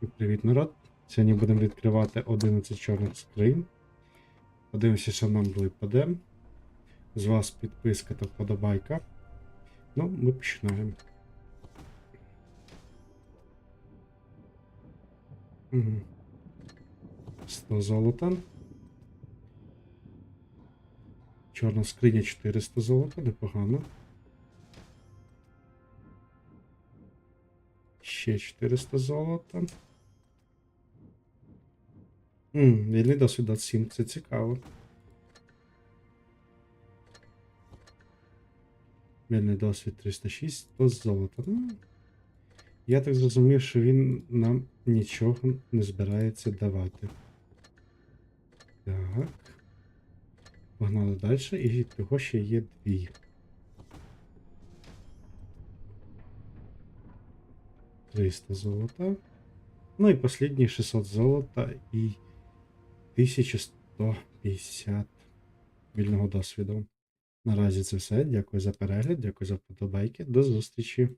Привіт, народ! Сьогодні будемо відкривати 11 чорних скринь. Подивимося, що нам випаде. З вас підписка та вподобайка. Ну, ми починаємо. Угу. 100 золота. Чорна скриня 400 золота, непогано. Ще 400 золота. Вільний досвід 27, це цікаво. Вільний досвід 306, 100 золота. Ну, я так зрозумів, що він нам нічого не збирається давати. Так. Погнали далі, і того ще є дві. Триста золота. Ну і последние 600 золота і 1150 вільного досвіду. Наразі це все. Дякую за перегляд, дякую за вподобайки. До зустрічі.